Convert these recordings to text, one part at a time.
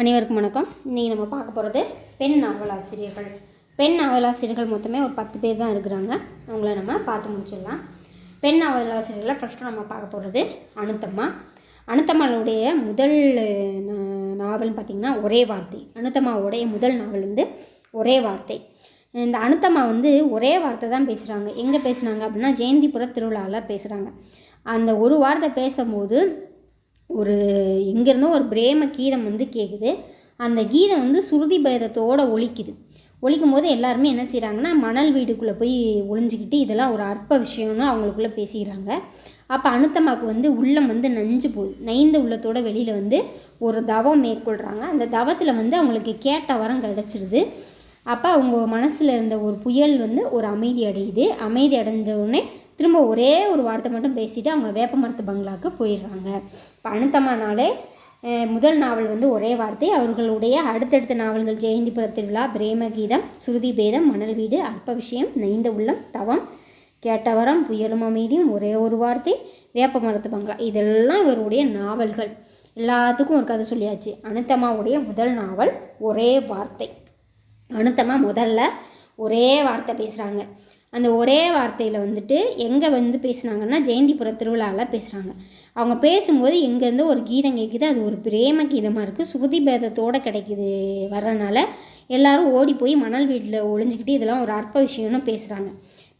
அனைவருக்கும் வணக்கம். இன்றைக்கி நம்ம பார்க்க போகிறது பெண் நாவலாசிரியர்கள். பெண் நாவலாசிரியர்கள் மொத்தமே ஒரு பத்து பேர் தான் இருக்கிறாங்க. அவங்கள நம்ம பார்த்து முடிச்சிடலாம். பெண் நாவலாசிரியர்களை ஃபஸ்ட்டு நம்ம பார்க்க போகிறது அனுத்தம்மா. அனுத்தம்மாளுடைய முதல் நாவல்னு பார்த்திங்கன்னா ஒரே வார்த்தை. அனுத்தம்மாவுடைய முதல் நாவல் வந்து ஒரே வார்த்தை. இந்த அனுத்தம்மா வந்து ஒரே வார்த்தை தான் பேசுகிறாங்க எங்கே பேசுனாங்க அப்படின்னா ஜெயந்திபுர திருவிழாவில் பேசுகிறாங்க அந்த ஒரு வார்த்தை பேசும்போது ஒரு எங்கேருந்தோ ஒரு பிரேம கீதம் வந்து கேட்குது அந்த கீதம் வந்து சுருதி பேதத்தோடு ஒழிக்குது ஒழிக்கும் போது எல்லாருமே என்ன செய்கிறாங்கன்னா மணல் வீடுக்குள்ளே போய் ஒளிஞ்சிக்கிட்டு இதெல்லாம் ஒரு அற்ப விஷயம்னு அவங்களுக்குள்ளே பேசிக்கிறாங்க. அப்போ அனுத்தமாக்கு வந்து உள்ளம் வந்து நஞ்சு போகுது. நைந்த உள்ளத்தோட வெளியில் வந்து ஒரு தவம் மேற்கொள்கிறாங்க அந்த தவத்தில் வந்து அவங்களுக்கு கேட்ட வரம் கிடச்சிருது. அப்போ அவங்க மனசில் இருந்த ஒரு புயல் வந்து ஒரு அமைதி அடையுது. அமைதி அடைஞ்ச உடனே திரும்ப ஒரே ஒரு வார்த்தை மட்டும் பேசிட்டு அவங்க வேப்ப மரத்து பங்களாவுக்கு போயிடுறாங்க. இப்போ அனுத்தமானாலே முதல் நாவல் வந்து ஒரே வார்த்தை. அவர்களுடைய அடுத்தடுத்த நாவல்கள் ஜெயந்திபுர திருவிழா பிரேமகீதம் சுருதி பேதம் மணல் வீடு அற்ப விஷயம் நைந்த உள்ளம் தவம் கேட்டவரம் புயலும் அமைதியும் ஒரே ஒரு வார்த்தை வேப்ப மரத்து பங்களா. இதெல்லாம் இவருடைய நாவல்கள். எல்லாத்துக்கும் ஒரு கதை சொல்லியாச்சு. அனுத்தமாவுடைய முதல் நாவல் ஒரே வார்த்தை. அனுத்தமா முதல்ல ஒரே வார்த்தை பேசுகிறாங்க அந்த ஒரே வார்த்தையில் வந்துட்டு எங்கே வந்து பேசுனாங்கன்னா ஜெயந்திபுர திருவிழாவில் பேசுகிறாங்க அவங்க பேசும்போது எங்கேருந்து ஒரு கீதம் கேட்குது அது ஒரு பிரேம கீதமாக இருக்குது சுருதி பேதத்தோடு கிடைக்குது வர்றனால எல்லாரும் ஓடி போய் மணல் வீட்டில் ஒளிஞ்சிக்கிட்டு இதெல்லாம் ஒரு அற்ப விஷயம்னு பேசுகிறாங்க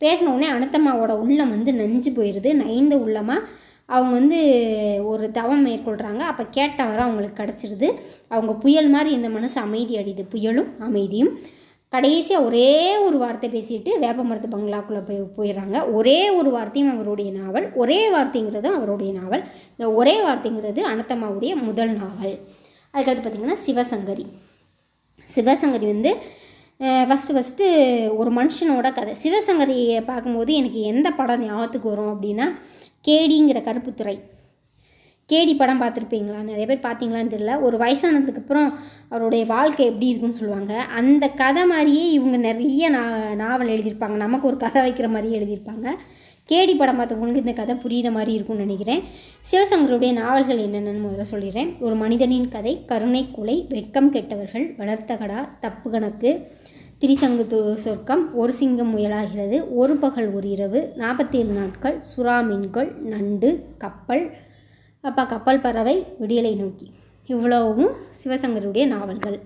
பேசின உடனே அனுத்தம்மாவோட உள்ளம் வந்து நஞ்சு போயிடுது நைந்த உள்ளமாக அவங்க வந்து ஒரு தவம் மேற்கொள்கிறாங்க அப்போ கேட்டவரை அவங்களுக்கு கிடச்சிருது. அவங்க புயல் மாதிரி இந்த மனசு அமைதி அடையுது. புயலும் அமைதியும். கடைசியாக ஒரே ஒரு வார்த்தை பேசிட்டு வேப்ப மரத்து பங்களாக்குள்ளே போய் போயிடுறாங்க. ஒரே ஒரு வார்த்தையும் அவருடைய நாவல் ஒரே வார்த்தைங்கிறது அவருடைய நாவல். இந்த ஒரே வார்த்தைங்கிறது அனத்தம்மாவுடைய முதல் நாவல். அதுக்கடுத்து பார்த்திங்கன்னா சிவசங்கரி. சிவசங்கரி வந்து ஃபஸ்ட்டு ஃபஸ்ட்டு ஒரு மனுஷனோட கதை. சிவசங்கரியை பார்க்கும்போது எனக்கு எந்த படம் ஞாபகத்துக்கு வரும் அப்படின்னா கேடிங்கிற கருப்புத்துறை. கேடி படம் பார்த்துருப்பீங்களா? நிறைய பேர் பார்த்தீங்களான்னு தெரியல. ஒரு வயசானதுக்கு அப்புறம் அவருடைய வாழ்க்கை எப்படி இருக்குன்னு சொல்லுவாங்க. அந்த கதை மாதிரியே இவங்க நிறைய நா நாவல் எழுதியிருப்பாங்க. நமக்கு ஒரு கதை வைக்கிற மாதிரியே எழுதியிருப்பாங்க. கேடி படம் பார்த்தவங்களுக்கு இந்த கதை புரிகிற மாதிரி இருக்கும்னு நினைக்கிறேன். சிவசங்கருடைய நாவல்கள் என்னென்னு முதல்ல சொல்லிடுறேன். ஒரு மனிதனின் கதை கருணை கொலை வெட்கம் கெட்டவர்கள் வளர்த்த கடா தப்பு கணக்கு திரிசங்கு சொர்க்கம் ஒரு சிங்கம் முயலாகிறது ஒரு பகல் ஒரு இரவு நாற்பத்தேழு நாட்கள் சுறா மீன்கள் நண்டு கப்பல் அப்பா கப்பல் பறவை விடியலை நோக்கி. இவ்வளவும் சிவசங்கருடைய நாவல்கள்.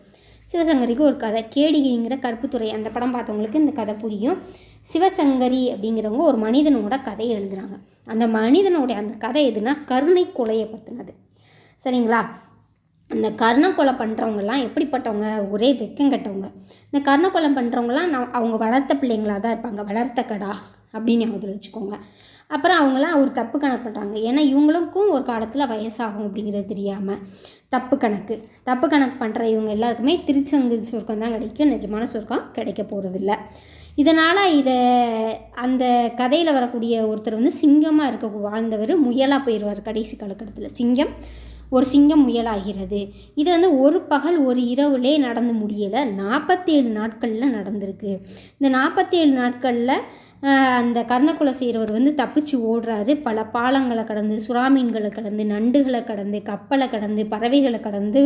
சிவசங்கரிக்கு ஒரு கதை. கேடிகைங்கிற கருப்புத்துறை அந்த படம் பார்த்தவங்களுக்கு இந்த கதை புரியும். சிவசங்கரி அப்படிங்கிறவங்க ஒரு மனிதனோட கதையை எழுதுகிறாங்க அந்த மனிதனுடைய அந்த கதை எதுனா கருணை கொலையை பற்றினது சரிங்களா? அந்த கர்ணக்கொலை பண்ணுறவங்கலாம் எப்படிப்பட்டவங்க? ஒரே வெக்கம் கட்டவங்க. இந்த கர்ணக்கொலை பண்ணுறவங்களாம் நான் அவங்க வளர்த்த பிள்ளைங்களாக தான் இருப்பாங்க. வளர்த்த கடா அப்படின்னு ஞாபகத்தில் வச்சுக்கோங்க. அப்புறம் அவங்களாம் ஒரு தப்பு கணக்கு பண்ணுறாங்க ஏன்னா இவங்களுக்கும் ஒரு காலத்தில் வயசாகும் அப்படிங்கிறது தெரியாமல் தப்பு கணக்கு. தப்பு கணக்கு பண்ணுற இவங்க எல்லாருக்குமே திருச்சங்கு சொர்க்கம் தான் கிடைக்கும். நிஜமான சொர்க்கம் கிடைக்க போகிறதில்ல இதனால் இதை அந்த கதையில் வரக்கூடிய ஒருத்தர் வந்து சிங்கமாக இருக்க வாழ்ந்தவர் முயலாக போயிடுவார் கடைசி காலகட்டத்தில். சிங்கம் ஒரு சிங்கம் முயலாகிறது. இது வந்து ஒரு பகல் ஒரு இரவுலே நடந்து முடியலை. நாற்பத்தேழு நாட்களில் நடந்திருக்கு. இந்த நாற்பத்தேழு நாட்களில் அந்த கர்ணக்குல செய்கிறவர் வந்து தப்பிச்சு ஓடுறாரு. பல பாலங்களை கடந்து சுறாமீன்களை கடந்து நண்டுகளை கடந்து கப்பலை கடந்து பறவைகளை கடந்து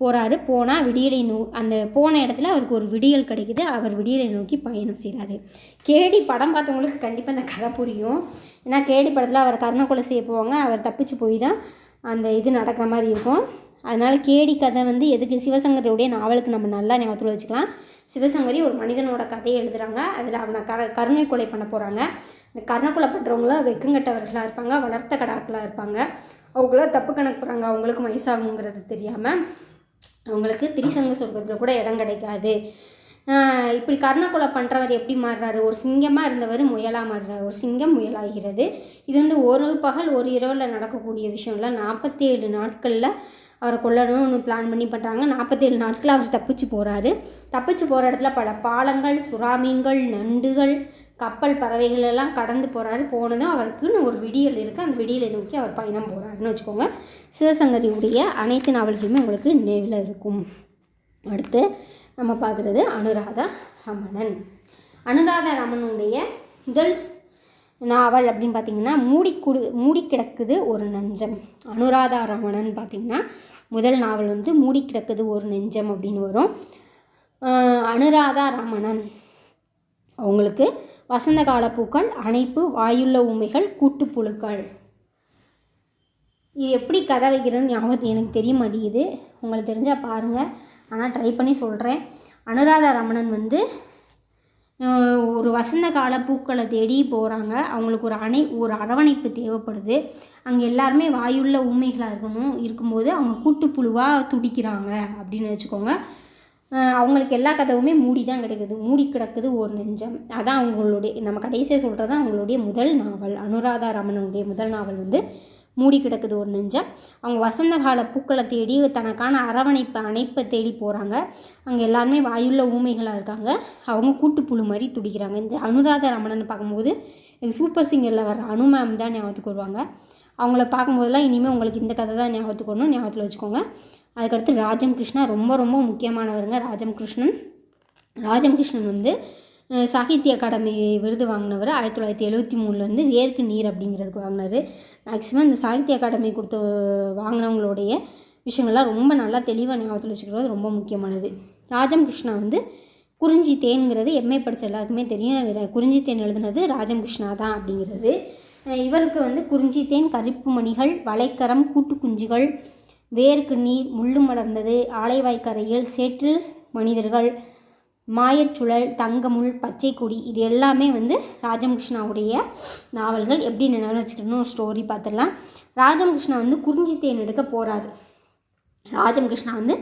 போகிறாரு போனால் விடியலை நோ அந்த போன இடத்துல அவருக்கு ஒரு விடியல் கிடைக்குது. அவர் விடியலை நோக்கி பயணம் செய்கிறாரு கேடி படம் பார்த்தவங்களுக்கு கண்டிப்பாக அந்த கதை புரியும். ஏன்னா கேடி படத்தில் அவர் கர்ணக்குலை செய்ய போவாங்க. அவர் தப்பிச்சு போய் தான் அந்த இது நடக்கிற மாதிரி இருக்கும். அதனால் கேடி கதை வந்து எதுக்கு சிவசங்கருடைய நாவலுக்கு நம்ம நல்லா ஞாபகத்தில் வச்சுக்கலாம். சிவசங்கரி ஒரு மனிதனோட கதையை எழுதுகிறாங்க அதில் அவனை கர கருணை கொலை பண்ண போகிறாங்க இந்த கருணை கொலை பண்ணுறவங்களாம் வெக்கங்கட்டவர்களாக இருப்பாங்க வளர்த்த கடாக்களாக இருப்பாங்க. அவங்களாம் தப்பு கணக்கு போகிறாங்க அவங்களுக்கு வயசாகுங்கிறது தெரியாமல் அவங்களுக்கு திரிசங்க சொர்க்கத்தில் கூட இடம் கிடைக்காது. இப்படி கர்ணக்கொலை பண்ணுறவர் எப்படி மாறுறாரு? ஒரு சிங்கமாக இருந்தவர் முயலாக மாறுறாரு. ஒரு சிங்கம் முயலாகிறது. இது வந்து ஒரு பகல் ஒரு இரவில் நடக்கக்கூடிய விஷயம்ல நாற்பத்தி ஏழு நாட்களில் அவரை கொல்லணும்னு பிளான் பண்ணி பண்ணுறாங்க நாற்பத்தேழு நாட்கள் அவர் தப்பிச்சு போகிறாரு தப்பிச்சு போகிற இடத்துல பல பாலங்கள் சுறாமீன்கள் நண்டுகள் கப்பல் பறவைகள் எல்லாம் கடந்து போகிறாரு போனதும் அவருக்குன்னு ஒரு விடியல் இருக்குது அந்த விடியலை நோக்கி அவர் பயணம் போகிறாருன்னு வச்சுக்கோங்க. சிவசங்கரியுடைய அனைத்து நாவல்களுமே உங்களுக்கு நினைவில் இருக்கும். அடுத்து நம்ம பார்க்குறது அனுராதா ரமணன். அனுராதா ரமணனுடைய முதல் நாவல் அப்படின்னு பார்த்தீங்கன்னா மூடி குடு மூடி கிடக்குது ஒரு நெஞ்சம். அனுராதா ரமணன் பார்த்திங்கன்னா முதல் நாவல் வந்து மூடி கிடக்குது ஒரு நெஞ்சம் அப்படின்னு வரும். அனுராதா ரமணன். அவங்களுக்கு வசந்த கால பூக்கள் அணைப்பு வாயுள்ள உமைகள் கூட்டுப்புழுக்கள் இது எப்படி கதை வைக்கிறதுன்னு ஞாபகத்து எனக்கு தெரிய மாட்டேங்குது. உங்களுக்கு தெரிஞ்சால் பாருங்கள் ஆனால் ட்ரை பண்ணி சொல்கிறேன் அனுராதா ரமணன் வந்து ஒரு வசந்த கால பூக்களை தேடி போகிறாங்க அவங்களுக்கு ஒரு அணை ஒரு அரவணைப்பு தேவைப்படுது. அங்கே எல்லாருமே வாயுள்ள ஊமைகளாக இருக்கணும். இருக்கும்போது அவங்க கூட்டுப்புழுவாக துடிக்கிறாங்க அப்படின்னு வச்சுக்கோங்க. அவங்களுக்கு எல்லா கதவுமே மூடி தான் கிடைக்குது. மூடி கிடக்குது ஒரு நெஞ்சம். அதான் அவங்களுடைய நம்ம கடைசியாக சொல்கிறது அவங்களுடைய முதல் நாவல். அனுராதா ரமணனுடைய முதல் நாவல் வந்து மூடி கிடக்குது ஒரு நெஞ்சம். அவங்க வசந்த கால பூக்களை தேடி தனக்கான அரவணைப்பை அணைப்பை தேடி போகிறாங்க அங்கே எல்லாருமே வாயுள்ள ஊமைகளாக இருக்காங்க. அவங்க கூட்டுப்புழு மாதிரி துடிக்கிறாங்க. இந்த அனுராத ரமணன் பார்க்கும்போது எனக்கு சூப்பர் சிங்கரில் வர அனு மேம் தான் ஞாபகத்துக்கு வருவாங்க. அவங்கள பார்க்கும்போதெல்லாம் இனிமேல் உங்களுக்கு இந்த கதை தான் ஞாபகத்துக்கு வரணும் ஞாபகத்தில் வச்சுக்கோங்க. அதுக்கடுத்து ராஜம் கிருஷ்ணா ரொம்ப ரொம்ப முக்கியமானவருங்க ராஜம் கிருஷ்ணன் ராஜம் கிருஷ்ணன் வந்து சாகித்ய அகாடமி விருது வாங்கினவர் ஆயிரத்தி தொள்ளாயிரத்தி எழுபத்தி மூணில் வந்து வேர்க்கு நீர் அப்படிங்கிறதுக்கு வாங்கினார். மேக்ஸிமம் இந்த சாகித்ய அகாடமி கொடுத்த வாங்கினவங்களுடைய விஷயங்கள்லாம் ரொம்ப நல்லா தெளிவாக ஞாபகத்தில் வச்சுக்கிறது ரொம்ப முக்கியமானது. ராஜம் கிருஷ்ணா வந்து குறிஞ்சி தேன்கிறது எம்ஏ படித்த எல்லாருக்குமே தெரியும். குறிஞ்சி தேன் எழுதுனது ராஜம் கிருஷ்ணா தான் அப்படிங்கிறது. இவருக்கு வந்து குறிஞ்சி தேன் கருப்பு மணிகள் வலைக்கரம் கூட்டுக்குஞ்சுகள் வேர்க்கு நீர் முள்ளு மலர்ந்தது ஆலைவாய்க்கரையில் சேற்று மனிதர்கள் மாயச்சுழல் தங்கமுள் பச்சைக்குடி இது எல்லாமே வந்து ராஜகிருஷ்ணாவுடைய நாவல்கள். எப்படி நினைவு வச்சுக்கணும் ஸ்டோரி பார்த்துடலாம். ராஜகிருஷ்ணா வந்து குறிஞ்சி தேன் எடுக்க போகிறாரு ராஜகிருஷ்ணா வந்து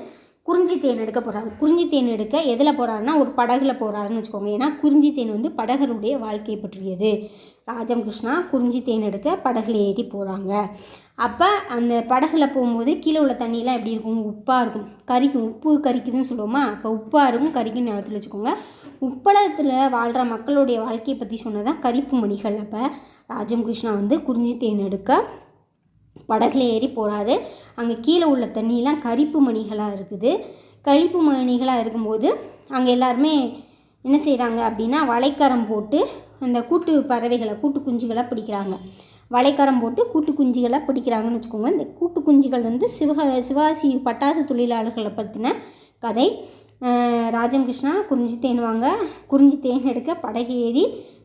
குறிஞ்சி தேன் எடுக்க போகிறாரு குறிஞ்சி தேன் எடுக்க எதில் போகிறாருன்னா ஒரு படகுல போகிறாருன்னு வச்சுக்கோங்க. ஏன்னா குறிஞ்சி தேன் வந்து படகருடைய வாழ்க்கையை பற்றியது. ராஜம் கிருஷ்ணா குறிஞ்சி தேன் எடுக்க படகுல ஏறி போகிறாங்க அப்போ அந்த படகுல போகும்போது கீழே உள்ள தண்ணியெலாம் எப்படி இருக்கும்? உப்பாக இருக்கும். கரிக்கும். உப்பு கரிக்குதுன்னு சொல்லுவோமா? அப்போ உப்பாக இருக்கும் கரிக்கும் ஞாபகத்தில் வச்சுக்கோங்க. உப்பளத்தில் வாழ்கிற மக்களுடைய வாழ்க்கையை பற்றி சொன்னதான் கரிப்பு மணிகள். அப்போ ராஜம் கிருஷ்ணா வந்து குறிஞ்சி தேன் எடுக்க படகுல ஏறி போகிறாரு அங்கே கீழே உள்ள தண்ணியெலாம் கரிப்பு மணிகளாக இருக்குது. கரிப்பு மணிகளாக இருக்கும்போது அங்கே எல்லாருமே என்ன செய்கிறாங்க அப்படின்னா வலைக்கரம் போட்டு அந்த கூட்டு பறவைகளை கூட்டு குஞ்சுகளை பிடிக்கிறாங்க. வலைக்கரம் போட்டு கூட்டு குஞ்சுகளை பிடிக்கிறாங்கன்னு வச்சுக்கோங்க. இந்த கூட்டு குஞ்சுகள் வந்து சிவக சிவாசி பட்டாசு தொழிலாளர்களை பற்றின கதை. ராஜம் கிருஷ்ணா குறிஞ்சி தேன் வாங்க குறிஞ்சி தேன் எடுக்க படகு ஏறி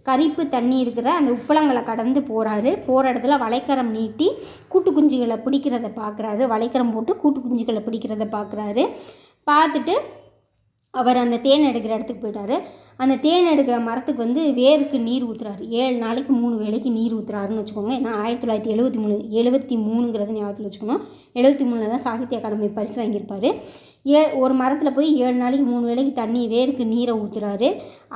கரிப்பு தண்ணி இருக்கிற அந்த உப்பளங்களை கடந்து போகிறாரு போகிற இடத்துல வலைக்கரம் நீட்டி கூட்டு குஞ்சுகளை பிடிக்கிறத பார்க்குறாரு வலைக்கரம் போட்டு கூட்டு குஞ்சுகளை பிடிக்கிறத பார்க்குறாரு பார்த்துட்டு அவர் அந்த தேன் எடுக்கிற இடத்துக்கு போயிட்டாரு. அந்த தேன் எடுக்கிற மரத்துக்கு வந்து வேருக்கு நீர் ஊற்றுறாரு ஏழு நாளைக்கு மூணு வேளைக்கு நீர் ஊற்றுறாருன்னு வச்சுக்கோங்க. ஏன்னா ஆயிரத்தி தொள்ளாயிரத்தி எழுபத்தி மூணு எழுபத்தி மூணுங்கிறது ஞாபகத்தில் வச்சுக்கணும். எழுபத்தி மூணில் தான் சாகித்ய அகாடமி பரிசு வாங்கியிருப்பார். ஏ ஒரு மரத்தில் போய் ஏழு நாளைக்கு மூணு வேளைக்கு தண்ணி வேருக்கு நீரை ஊற்றுறாரு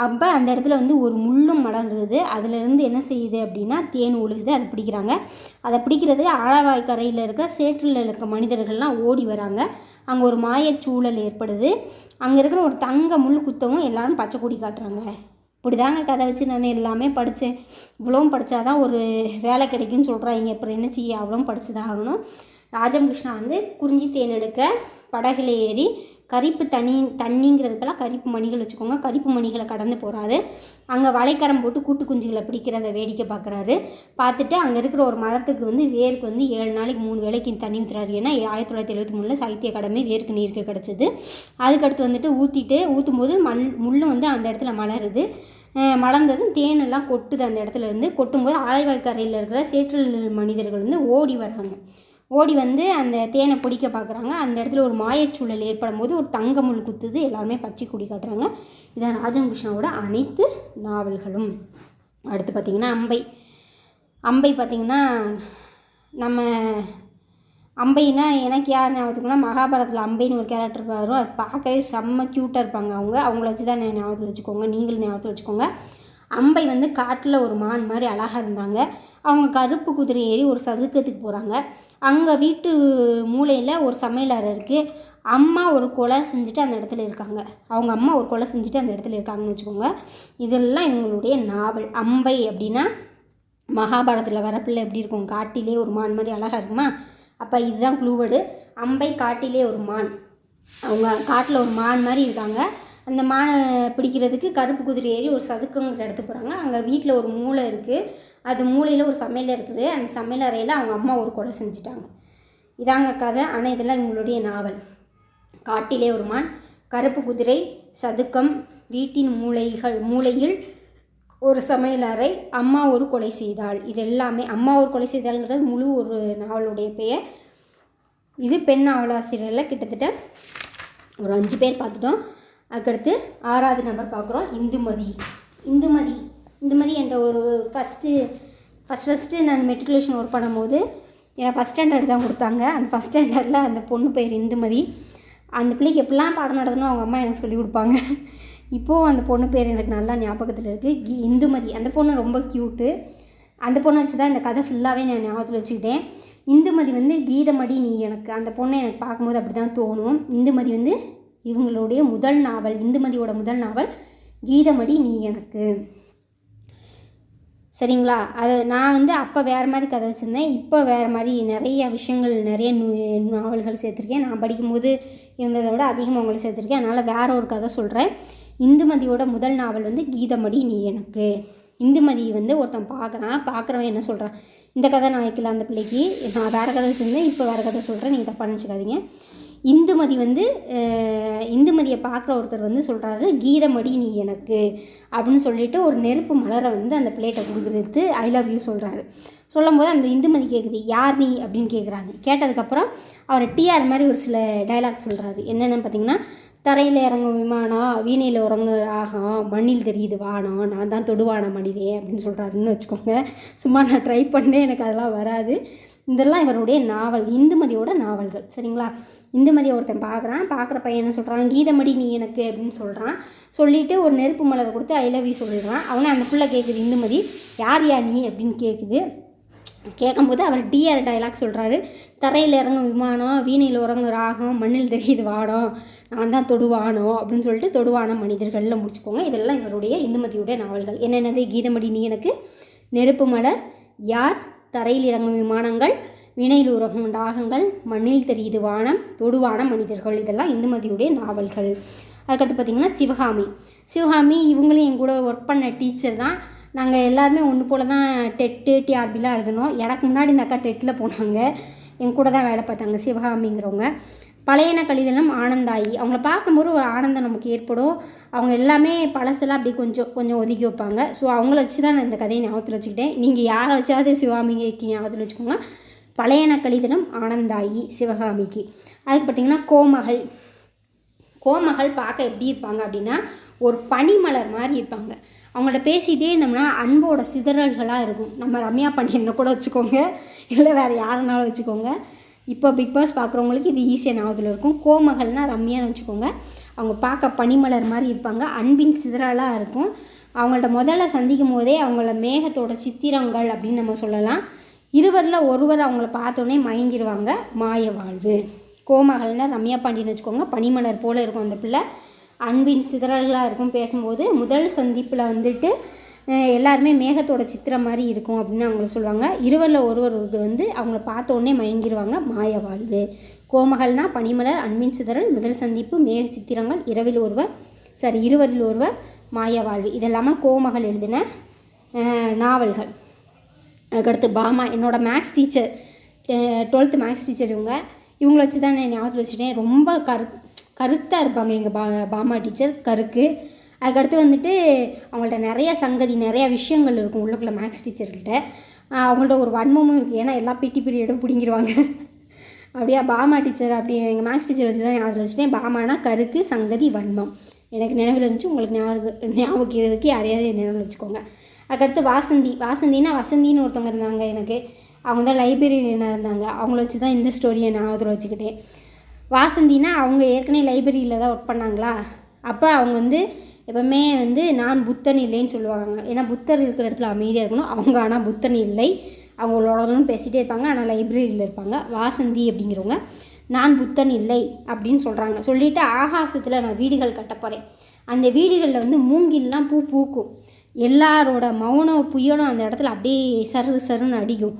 அப்போ அந்த இடத்துல வந்து ஒரு முள்ளும் மலர்ந்துருது அதுலேருந்து என்ன செய்யுது அப்படின்னா தேன் ஒழுகுது அதை பிடிக்கிறாங்க. அதை பிடிக்கிறதுக்கு ஆழவாய் கரையில் இருக்க சேற்றில் இருக்க மனிதர்கள்லாம் ஓடி வராங்க. அங்கே ஒரு மாயச்சூழல் ஏற்படுது. அங்கே இருக்கிற ஒரு தங்க முள் குத்தவும் எல்லோரும் பச்சை கொடி காட்டுறாங்க. இப்படி தாங்க கதை வச்சு நான் எல்லாமே படித்தேன் இவ்வளோவும் படித்தாதான் ஒரு வேலை கிடைக்கும்னு சொல்கிறாங்க அப்புறம் என்ன செய்ய? அவ்வளோ படிச்சு தான் ஆகணும். ராஜம் கிருஷ்ணா வந்து குறிஞ்சி தேன் எடுக்க படகுல ஏறி கரிப்பு தண்ணி தண்ணிங்கிறதுக்கெல்லாம் கரிப்பு மணிகள் வச்சுக்கோங்க. கரிப்பு மணிகளை கடந்து போகிறாரு அங்கே வலைக்கரம் போட்டு கூட்டு குஞ்சுகளை பிடிக்கிறத வேடிக்கை பார்க்குறாரு பார்த்துட்டு அங்கே இருக்கிற ஒரு மரத்துக்கு வந்து வேருக்கு வந்து ஏழு நாளைக்கு மூணு வேளைக்கு தண்ணி ஊற்றுறாரு ஏன்னா ஆயிரத்தி தொள்ளாயிரத்தி எழுபத்தி மூணில் சாகித்ய அகாடமி வேருக்கு நீருக்கு கிடச்சிது. அதுக்கடுத்து வந்துட்டு ஊற்றிட்டு ஊற்றும் போது மல் முள்ளும் வந்து அந்த இடத்துல மலருது. மலர்ந்ததும் தேனெல்லாம் கொட்டுது அந்த இடத்துல இருந்து. கொட்டும்போது ஆழ்வாய்க்கரையில் இருக்கிற சேற்றல் மனிதர்கள் வந்து ஓடி வராங்க. ஓடி வந்து அந்த தேனை பிடிக்க பார்க்குறாங்க. அந்த இடத்துல ஒரு மாயச்சூழல் ஏற்படும் போது ஒரு தங்கமுள் குத்துது. எல்லாருமே பச்சை கொடி காட்டுறாங்க. இதான் ராஜங்கிருஷ்ணாவோட அனைத்து நாவல்களும். அடுத்து பார்த்திங்கன்னா அம்பை. அம்பை பார்த்திங்கன்னா நம்ம அம்பைனா எனக்கு யார் ஞாபகத்துக்குன்னா மகாபாரதத்தில் அம்பைன்னு ஒரு கேரக்டர் வரும். அது பார்க்கவே செம்ம க்யூட்டாக இருப்பாங்க அவங்க. அவங்கள வச்சு தான் ஞாபகத்தில் வச்சுக்கோங்க. நீங்களும் ஞாபகத்தில் வச்சுக்கோங்க. அம்பை வந்து காட்டில் ஒரு மான் மாதிரி அழகாக இருந்தாங்க. அவங்க கருப்பு குதிரை ஏறி ஒரு சதுக்கத்துக்கு போகிறாங்க அங்கே வீட்டு மூலையில் ஒரு சமையலறை இருக்குது அம்மா ஒரு கொலை செஞ்சுட்டு அந்த இடத்துல இருக்காங்க. அவங்க அம்மா ஒரு கொலை செஞ்சுட்டு அந்த இடத்துல இருக்காங்கன்னு வச்சுக்கோங்க. இதெல்லாம் இவங்களுடைய நாவல். அம்பை அப்படின்னா மகாபாரதத்தில் வரப்பில் எப்படி இருக்கும்? காட்டிலே ஒரு மான் மாதிரி அழகாக இருக்குமா? அப்போ இதுதான் க்ளூவர்டு அம்பை காட்டிலே ஒரு மான். அவங்க காட்டில் ஒரு மான் மாதிரி இருக்காங்க. அந்த மானை பிடிக்கிறதுக்கு கருப்பு குதிரை ஏறி ஒரு சதுக்கங்கிற இடத்துக்கு போகிறாங்க அங்கே வீட்டில் ஒரு மூளை இருக்குது அது மூலையில் ஒரு சமையல் இருக்குது. அந்த சமையல் அறையில் அவங்க அம்மா ஒரு கொலை செஞ்சுட்டாங்க. இதாங்க கதை. ஆனால் இதெல்லாம் எங்களுடைய நாவல். காட்டிலே ஒரு மான் கருப்பு குதிரை சதுக்கம் வீட்டின் மூளைகள் மூலையில் ஒரு சமையலறை அம்மா ஒரு கொலை செய்தாள். இது எல்லாமே அம்மா ஒரு கொலை செய்தாள்ங்கிறது முழு ஒரு நாவலுடைய பெயர். இது பெண் நாவலாசிரியரில் கிட்டத்தட்ட ஒரு அஞ்சு பேர் பார்த்துட்டோம். அதுக்கடுத்து ஆறாவது நம்பர் பார்க்குறோம். இந்துமதி. இந்துமதி. இந்துமதி என்ற ஒரு ஃபஸ்ட்டு ஃபஸ்ட் ஃபஸ்ட்டு நான் மெட்ரிகுலேஷன் ஒர்க் பண்ணும்போது எனக்கு ஃபஸ்ட் ஸ்டாண்டர்ட் தான் கொடுத்தாங்க. அந்த ஃபஸ்ட் ஸ்டாண்டர்டில் அந்த பொண்ணு பேர் இந்துமதி. அந்த பிள்ளைக்கு எப்படிலாம் பாடம் நடத்தணும் அவங்க அம்மா எனக்கு சொல்லி கொடுப்பாங்க. இப்போது அந்த பொண்ணு பேர் எனக்கு நல்லா ஞாபகத்தில் இருக்குது கி இந்துமதி. அந்த பொண்ணு ரொம்ப க்யூட்டு அந்த பொண்ணை வச்சு தான் இந்த கதை ஃபுல்லாகவே நான் ஞாபகத்தில் வச்சுக்கிட்டேன். இந்துமதி வந்து கீதமடி நீ எனக்கு அந்த பொண்ணை எனக்கு பார்க்கும்போது அப்படி தான் தோணும். இந்துமதி வந்து இவங்களுடைய முதல் நாவல் இந்துமதியோட முதல் நாவல் கீதமடி நீ எனக்கு. சரிங்களா? அது நான் வந்து அப்போ வேறு மாதிரி கதை வச்சுருந்தேன். இப்போ வேறு மாதிரி நிறைய விஷயங்கள் நிறைய நாவல்கள் சேர்த்துருக்கேன். நான் படிக்கும்போது இருந்ததை விட அதிகமாக உங்களை சேர்த்துருக்கேன். அதனால் வேற ஒரு கதை சொல்கிறேன் இந்துமதியோட முதல் நாவல் வந்து கீதமடி நீ எனக்கு. இந்துமதி வந்து ஒருத்தன் பார்க்குறான் பார்க்குறவன் என்ன சொல்கிறான் இந்த கதை நான் வைக்கல அந்த பிள்ளைக்கு. நான் வேறு கதை வச்சுருந்தேன். இப்போ வேறு கதை சொல்கிறேன் நீங்கள் தப்பாக நினச்சிக்காதீங்க. இந்துமதி வந்து இந்துமதியை பார்க்குற ஒருத்தர் வந்து சொல்கிறாரு கீதமடி நீ எனக்கு. அப்படின்னு சொல்லிட்டு ஒரு நெருப்பு மலரை வந்து அந்த பிளேட்டை கொடுக்குறது ஐ லவ் யூ சொல்கிறாரு சொல்லும்போது அந்த இந்துமதி கேட்குது யார் நீ? அப்படின்னு கேட்குறாங்க கேட்டதுக்கப்புறம் அவர் டிஆர் மாதிரி ஒரு சில டைலாக் சொல்கிறாரு என்னென்னு பார்த்தீங்கன்னா தரையில் இறங்கும் விமானம் வீணையில் உறங்க ஆகம். மண்ணில் தெரியுது வானம் நான் தான் தொடுவான மனிதே அப்படின்னு சொல்கிறாருன்னு வச்சுக்கோங்க. சும்மா நான் ட்ரை பண்ணேன் எனக்கு அதெல்லாம் வராது. இதெல்லாம் இவருடைய நாவல் இந்துமதியோட நாவல்கள். சரிங்களா? இந்துமதி ஒருத்தன் பார்க்குறான். பார்க்குற பையன் என்ன சொல்கிறான் கீதமடி நீ எனக்கு அப்படின்னு சொல்கிறான் சொல்லிவிட்டு ஒரு நெருப்பு மலர் கொடுத்து ஐ லவ் யூ சொல்லிடுறான். அவனே அந்த புள்ள கேட்குது இந்துமதி யார் யா நீ? அப்படின்னு கேட்குது கேட்கும்போது அவர் டிஆர் டைலாக் சொல்கிறாரு தரையில் இறங்கும் விமானம் வீணையில் உறங்கும் ராகம் மண்ணில் தெரியுது வாடம் நான் தான் தொடுவானோ அப்படின்னு சொல்லிட்டு தொடுவான மனிதர்களில் முடிச்சுக்கோங்க. இதெல்லாம் இவருடைய இந்துமதியுடைய நாவல்கள். என்னென்னது? கீதமடி நீ எனக்கு நெருப்பு மலர் யார் தரையில் இறங்கும் விமானங்கள் வினையில் உறங்கும் ராகங்கள் மண்ணில் தெரியுது வானம் தொடுவான மனிதர்கள் இதெல்லாம் இந்துமதியுடைய நாவல்கள். அதுக்கடுத்து பார்த்திங்கன்னா சிவகாமி. சிவகாமி இவங்களும் என் கூட ஒர்க் பண்ண டீச்சர் தான். நாங்கள் எல்லாருமே ஒன்று போல தான் டெட்டு டிஆர்பிலாம் எழுதணும். எனக்கு முன்னாடி இந்த அக்கா டெட்டில் போனாங்க. என் கூட தான் வேலை பார்த்தாங்க சிவகாமிங்கிறவங்க. பழையன கழிதலும் ஆனந்தாயி. அவங்கள பார்க்கும்போது ஒரு ஆனந்தம் நமக்கு ஏற்படும். அவங்க எல்லாமே பழசெல்லாம் அப்படி கொஞ்சம் கொஞ்சம் ஒதுக்கி வைப்பாங்க. ஸோ அவங்கள வச்சு தான் நான் இந்த கதையை ஞாபகத்தில் வச்சுக்கிட்டேன். நீங்கள் யாரை வச்சாவது இருக்கீங்க ஞாபகத்தில் வச்சுக்கோங்க. பழையன கழிதலும் ஆனந்தாயி சிவகாமிக்கு. அதுக்கு பார்த்திங்கன்னா கோமகள். கோமகள் பார்க்க எப்படி இருப்பாங்க அப்படின்னா ஒரு பனிமலர் மாதிரி இருப்பாங்க. அவங்கள்ட்ட பேசிகிட்டே இருந்தோம்னா அன்போட சிதறல்களாக இருக்கும். நம்ம ரம்யா பாண்டியனை கூட வச்சுக்கோங்க. இல்லை வேறு யாருனாலும் வச்சுக்கோங்க. இப்போ பிக் பாஸ் பார்க்குறவங்களுக்கு இது ஈஸியாக ஞாபகத்தில் இருக்கும். கோமகள்னால் ரம்யான்னு வச்சுக்கோங்க. அவங்க பார்க்க பனிமலர் மாதிரி இருப்பாங்க. அன்பின் சிதறலாக இருக்கும். அவங்கள்ட்ட முதல்ல சந்திக்கும் போதே அவங்கள மேகத்தோட சித்திரங்கள் அப்படின்னு நம்ம சொல்லலாம். இருவரில் ஒருவர் அவங்கள பார்த்தோன்னே மயங்கிடுவாங்க மாய வாழ்வு. கோமகள்னா ரம்யா பாண்டின்னு வச்சுக்கோங்க. பனிமலர் போல் இருக்கும் அந்த பிள்ளை. அன்பின் சிதறல்களாக இருக்கும். பேசும்போது முதல் சந்திப்பில் வந்துட்டு எல்லாருமே மேகத்தோட சித்திரம் மாதிரி இருக்கும் அப்படின்னு அவங்கள சொல்லுவாங்க. இருவரில் ஒருவர் வந்து அவங்கள பார்த்த உடனே மயங்கிடுவாங்க மாய வாழ்வு. கோமகள்னா பனிமலர் அன்பின் சிதறல் முதல் சந்திப்பு மேக சித்திரங்கள் இரவில் ஒருவர் சாரி இருவரில் ஒருவர் மாய வாழ்வு. இதெல்லாமல் கோமகள் எழுதின நாவல்கள். அதுக்கடுத்து பாமா என்னோட maths teacher twelfth maths teacher இவங்க. இவங்கள வச்சு தான் நான் ஞாபகத்தில் வச்சுட்டேன். ரொம்ப கரு கருத்தாக இருப்பாங்க எங்கள் பா பாமா டீச்சர் கருக்கு. அதுக்கடுத்து வந்துட்டு அவங்கள்ட்ட நிறைய சங்கதி நிறையா விஷயங்கள் இருக்கும் உள்ளுக்குள்ளே மேக்ஸ் டீச்சர்கிட்ட அவங்கள்ட்ட ஒரு வன்மமும் இருக்குது ஏன்னா எல்லா பிடி பீரியடும் பிடிங்கிருவாங்க. அப்படியா பாமா டீச்சர் அப்படி எங்கள் மேக்ஸ் டீச்சர் வச்சு தான் ஞாபகத்தில் வச்சுட்டேன். பாமானா கருக்கு சங்கதி வன்மம். எனக்கு நினைவில் இருந்துச்சு உங்களுக்கு ஞாபகம் ஞாபகம் யாரையாவது நினைவில் வச்சுக்கோங்க. அதுக்கடுத்து வாசந்தி. வாசந்தின்னா வசந்தின்னு ஒருத்தவங்க இருந்தாங்க எனக்கு. அவங்க தான் லைப்ரரியனாக இருந்தாங்க. அவங்கள வச்சு தான் இந்த ஸ்டோரியை ஞாபகத்தில் வச்சுக்கிட்டேன். வாசந்தினா அவங்க ஏற்கனவே லைப்ரரியில் தான் ஒர்க் பண்ணாங்களா? அப்போ அவங்க வந்து எப்பவுமே வந்து நான் புத்தன் இல்லைன்னு சொல்லுவாங்க. ஏன்னா புத்தர் இருக்கிற இடத்துல அமைதியாக இருக்கணும். அவங்க ஆனால் புத்தன் இல்லை. அவங்களோட பேசிகிட்டே இருப்பாங்க. ஆனால் லைப்ரரியில் இருப்பாங்க. வாசந்தி அப்படிங்கிறவங்க நான் புத்தன் இல்லை அப்படின்னு சொல்கிறாங்க சொல்லிவிட்டு ஆகாசத்தில் நான் வீடுகள் கட்ட போகிறேன் அந்த வீடுகளில் வந்து மூங்கில்லாம் பூ பூக்கும். எல்லாரோட மௌன புயலும் அந்த இடத்துல அப்படியே சரு சருன்னு அடிக்கும்.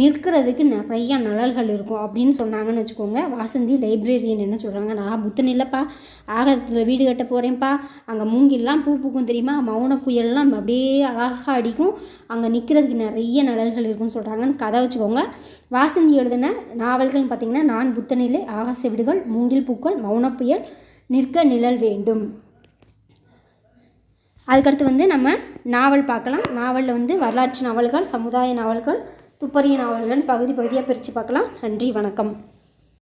நிற்கிறதுக்கு நிறைய நலல்கள் இருக்கும் அப்படின்னு சொன்னாங்கன்னு வச்சுக்கோங்க. வாசந்தி லைப்ரரியன் என்ன சொல்கிறாங்க நான் புத்தன் இல்லைப்பா. ஆகாசத்தில் வீடு கட்ட போகிறேன்ப்பா அங்கே மூங்கில்லாம் பூ பூக்கும் தெரியுமா? மௌன புயல்லாம் அப்படியே அழகாக அடிக்கும். அங்கே நிற்கிறதுக்கு நிறைய நலல்கள் இருக்குன்னு சொல்கிறாங்கன்னு கதை வச்சுக்கோங்க. வாசந்தி எழுதின நாவல்கள்னு பார்த்திங்கன்னா நான் புத்தனிலே ஆகாச வீடுகள் மூங்கில் பூக்கள் மௌன புயல் நிற்க நிழல் வேண்டும். அதுக்கடுத்து வந்து நம்ம நாவல் பார்க்கலாம். நாவலில் வந்து வரலாற்று நாவல்கள் சமுதாய நாவல்கள் துப்பறிய நாவல்கள் பகுதி பகுதியாக பிரித்து பார்க்கலாம். நன்றி வணக்கம்.